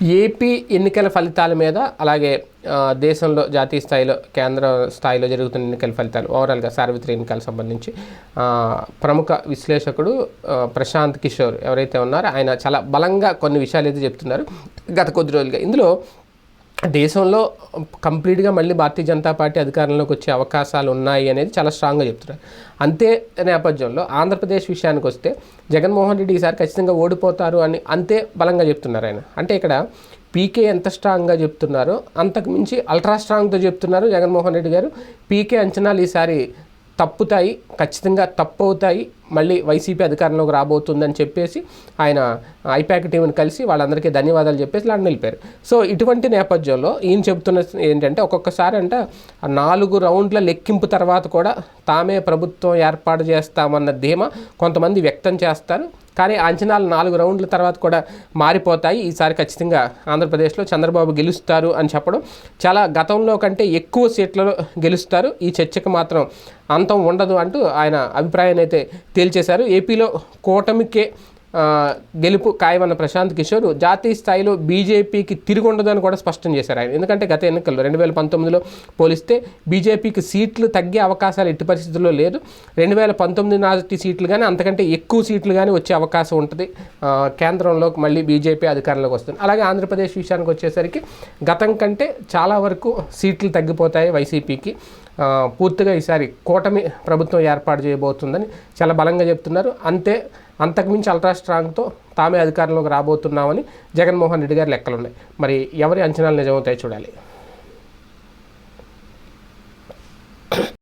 AP ఎన్నికల ఫలితాల మీద అలాగే దేశంలో జాతీయ స్థాయిలో కేంద్ర స్థాయిలో జరుగుతున్న ఎన్నికల ఫలితాలు ఓవరాల్గా సార్వత్రిక ఎన్నికలకు సంబంధించి ప్రముఖ విశ్లేషకుడు ప్రశాంత్ కిషోర్ ఎవరైతే ఉన్నారో ఆయన చాలా బలంగా కొన్ని విషయాలు అయితే చెప్తున్నారు గత కొద్ది రోజులుగా. ఇందులో దేశంలో కంప్లీట్గా మళ్ళీ భారతీయ జనతా పార్టీ అధికారంలోకి వచ్చే అవకాశాలు ఉన్నాయి అనేది చాలా స్ట్రాంగ్గా చెప్తున్నారు. అంతే నేపథ్యంలో ఆంధ్రప్రదేశ్ విషయానికి వస్తే జగన్మోహన్ రెడ్డి ఈసారి ఖచ్చితంగా ఓడిపోతారు అని అంతే బలంగా చెప్తున్నారు ఆయన. అంటే ఇక్కడ పీకే ఎంత స్ట్రాంగ్గా చెప్తున్నారో? అంతకు మించి అల్ట్రా స్ట్రాంగ్తో చెప్తున్నారు జగన్మోహన్ రెడ్డి గారు. పీకే అంచనాలు ఈసారి తప్పుతాయి ఖచ్చితంగా తప్పు అవుతాయి మళ్ళీ వైసీపీ అధికారంలోకి రాబోతుందని చెప్పేసి ఆయన ఐపాక్ టీంని కలిసి వాళ్ళందరికీ ధన్యవాదాలు చెప్పేసి లాంటి నిలిపారు సో ఇటువంటి నేపథ్యంలో ఈయన చెబుతున్న ఏంటంటే ఒక్కొక్కసారి అంట నాలుగు రౌండ్ల లెక్కింపు తర్వాత కూడా తామే ప్రభుత్వం ఏర్పాటు చేస్తామన్న ధీమా కొంతమంది వ్యక్తం చేస్తారు. కానీ అంచనాలు నాలుగు రౌండ్ల తర్వాత కూడా మారిపోతాయి. ఈసారి ఖచ్చితంగా ఆంధ్రప్రదేశ్లో చంద్రబాబు గెలుస్తారు అని చెప్పడం చాలా గతంలో కంటే ఎక్కువ సీట్లలో గెలుస్తారు. ఈ చర్చకు మాత్రం అంతం ఉండదు అంటూ ఆయన అభిప్రాయాన్ని అయితే తేల్చేశారు. ఏపీలో కూటమికే గెలుపు ఖాయమన్న ప్రశాంత్ కిషోర్ జాతీయ స్థాయిలో బీజేపీకి తిరిగి ఉండదని కూడా స్పష్టం చేశారు ఆయన. ఎందుకంటే గత ఎన్నికల్లో రెండు వేల పంతొమ్మిదిలో పోలిస్తే బీజేపీకి సీట్లు తగ్గే అవకాశాలు ఎట్టి పరిస్థితుల్లో లేదు. రెండు వేల పంతొమ్మిది నాటి సీట్లు కానీ అంతకంటే ఎక్కువ సీట్లు కానీ వచ్చే అవకాశం ఉంటుంది. కేంద్రంలో కేంద్రంలోకి మళ్ళీ బీజేపీ అధికారంలోకి వస్తుంది. అలాగే ఆంధ్రప్రదేశ్ విషయానికి వచ్చేసరికి గతం కంటే చాలా వరకు సీట్లు తగ్గిపోతాయి వైసీపీకి. పూర్తిగా ఈసారి కూటమి ప్రభుత్వం ఏర్పాటు చేయబోతుందని చాలా బలంగా చెప్తున్నారు. అంతే అంతకుమించి అల్ట్రా స్ట్రాంగ్తో తామే అధికారంలోకి రాబోతున్నామని జగన్మోహన్ రెడ్డి గారి లెక్కలున్నాయి. మరి ఎవరి అంచనాలు నిజమవుతాయి చూడాలి.